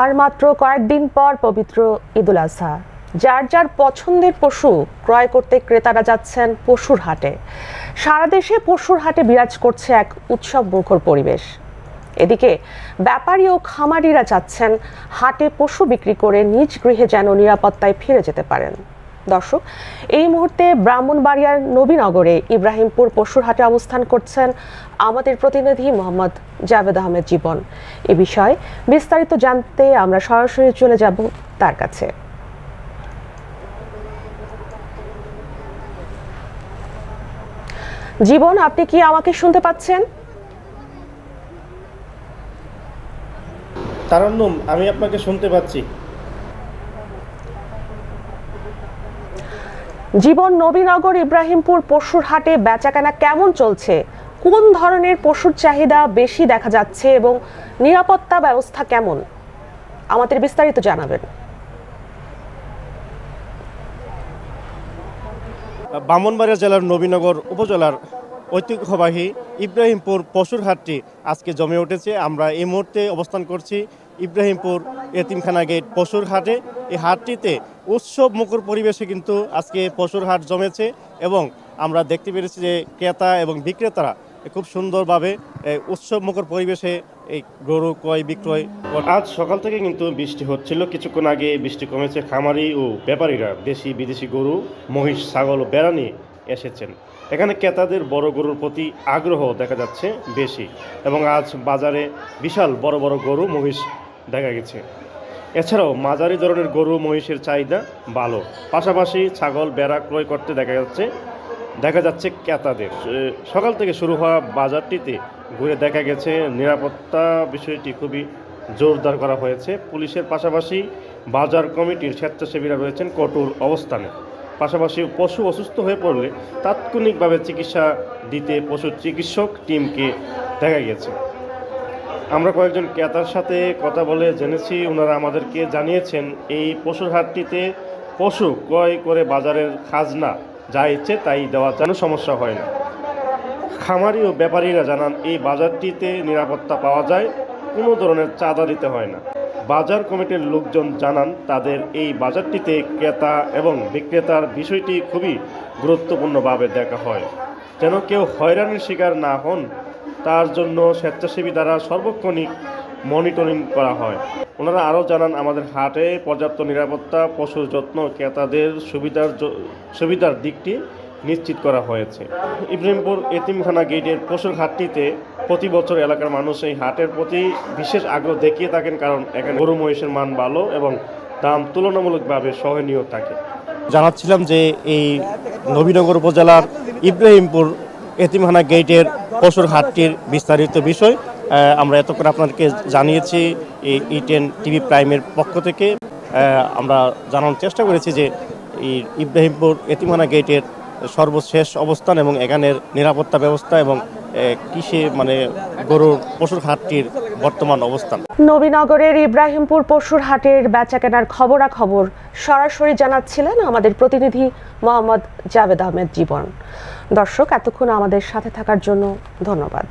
আর মাত্র কয়েকদিন পর পবিত্র ঈদুল আজহা। যার যার পছন্দের পশু ক্রয় করতে ক্রেতারা যাচ্ছেন পশুর হাটে। সারা দেশে পশুর হাটে বিরাজ করছে এক উৎসব মুখর পরিবেশ। এদিকে ব্যাপারী ও খামারিরা চাচ্ছেন হাটে পশু বিক্রি করে নিজ গৃহে যেন নিরাপত্তায় ফিরে যেতে পারেন। দর্শক, এই মুহূর্তে ব্রাহ্মণবাড়িয়ার নবীনগরে ইব্রাহিমপুর পশুর হাটে অবস্থান করছেন আমাদের প্রতিনিধি মোহাম্মদ জাভেদ আহমেদ জীবন। এ বিষয়ে বিস্তারিত জানতে আমরা সরাসরি চলে যাব তার কাছে। জীবন, আপনি কি আমাকে শুনতে পাচ্ছেন? তারান্নুম, আমি আপনাকে শুনতে পাচ্ছি। জীবন নবীনগর ইব্রাহিমপুর পশুর হাটে বেচাকেনা কেমন চলছে? কোন ধরনের পশুর চাহিদা বেশি দেখা যাচ্ছে এবং নিরাপত্তা ব্যবস্থা কেমন? আমাদের বিস্তারিত জানাবেন। বামনবাড়িয়া জেলার নবীনগর উপজেলার ঐতিহ্যবাহী ইব্রাহিমপুর পশুর হাটটি আজকে জমে উঠেছে। আমরা এই মুহূর্তে অবস্থান করছি ইব্রাহিমপুর এতিমখানা গেট পশুর হাটে। এই হাটটিতে উৎসব মুখর পরিবেশে কিন্তু আজকে পশুর হাট জমেছে এবং আমরা দেখতে পেরেছি যে ক্রেতা এবং বিক্রেতারা খুব সুন্দরভাবে এই উৎসব মুখর পরিবেশে এই গরু ক্রয়, বিক্রয় আজ সকাল থেকে কিন্তু বৃষ্টি হচ্ছিল। কিছুক্ষণ আগে বৃষ্টি কমেছে। খামারি ও ব্যাপারীরা, দেশি, বিদেশি গরু, মহিষ, ছাগল ও বেড়া নিয়ে এসেছেন। এখানে ক্রেতাদের বড় গরুর প্রতি আগ্রহ দেখা যাচ্ছে বেশি এবং আজ বাজারে বিশাল বড় বড় গরু, মহিষ দেখা গেছে। এছাড়াও মাঝারি ধরনের গরু, মহিষের চাহিদা ভালো। পাশাপাশি ছাগল, বেড়া ক্রয় করতে দেখা যাচ্ছে দেখা যাচ্ছে ক্রেতাদের। সকাল থেকে শুরু হওয়া বাজারটিতে ঘুরে দেখা গেছে, নিরাপত্তা বিষয়টি খুবই জোরদার করা হয়েছে। পুলিশের পাশাপাশি বাজার কমিটির স্বেচ্ছাসেবীরা রয়েছেন কঠোর অবস্থানে। পাশাপাশি পশু অসুস্থ হয়ে পড়লে তাৎক্ষণিকভাবে চিকিৎসা দিতে পশু চিকিৎসক টিমকে দেখা গেছে। আমরা কয়েকজন ক্রেতার সাথে কথা বলে জেনেছি, ওনারা আমাদেরকে জানিয়েছেন, এই পশুর হাটটিতে পশু ক্রয় করে বাজারের খাজনা যা ইচ্ছে তাই দেওয়া যেন সমস্যা হয় না। খামারি ও ব্যাপারীরা জানান, এই বাজারটিতে নিরাপত্তা পাওয়া যায়, কোনো ধরনের চাঁদা দিতে হয় না। বাজার কমিটির লোকজন জানান, তাদের এই বাজারটিতে ক্রেতা এবং বিক্রেতার বিষয়টি খুবই গুরুত্বপূর্ণভাবে দেখা হয়। যেন কেউ হয়রানির শিকার না হন তার জন্য স্বেচ্ছাসেবী দ্বারা সর্বক্ষণিক মনিটরিং করা হয়। ওনারা আরও জানান, আমাদের হাটে পর্যাপ্ত নিরাপত্তা, পশুর যত্ন, ক্রেতাদের সুবিধার সুবিধার দিকটি নিশ্চিত করা হয়েছে। ইব্রাহিমপুর এতিমখানা গেটের পশুর হাটটিতে প্রতি বছর এলাকার মানুষ এই হাটের প্রতি বিশেষ আগ্রহ দেখিয়ে থাকেন কারণ এখানে গরু, মহিষের মান ভালো এবং দাম তুলনামূলকভাবে সহনীয় থাকে। জানাচ্ছিলাম যে এই নবীনগর উপজেলার ইব্রাহিমপুর এতিমখানা গেটের পশুর হাটটির বিস্তারিত বিষয় আমরা এতক্ষণ আপনাদেরকে জানিয়েছি এই ইটেন টিভি প্রাইমের পক্ষ থেকে। আমরা জানানোর চেষ্টা করেছি যে ইব্রাহিমপুর এতিমানা গেটের সর্বশেষ অবস্থান এবং এখানের নিরাপত্তা ব্যবস্থা এবং কৃষি মানে গরুর পশুর হাটটির বর্তমান অবস্থান। নবীনগরের ইব্রাহিমপুর পশুর হাটের বেচাকেনার খবরাখবর সরাসরি জানাচ্ছিলেন আমাদের প্রতিনিধি মোহাম্মদ জাভেদ আহমেদ জীবন। দর্শক, এতক্ষণ আমাদের সাথে থাকার জন্য ধন্যবাদ।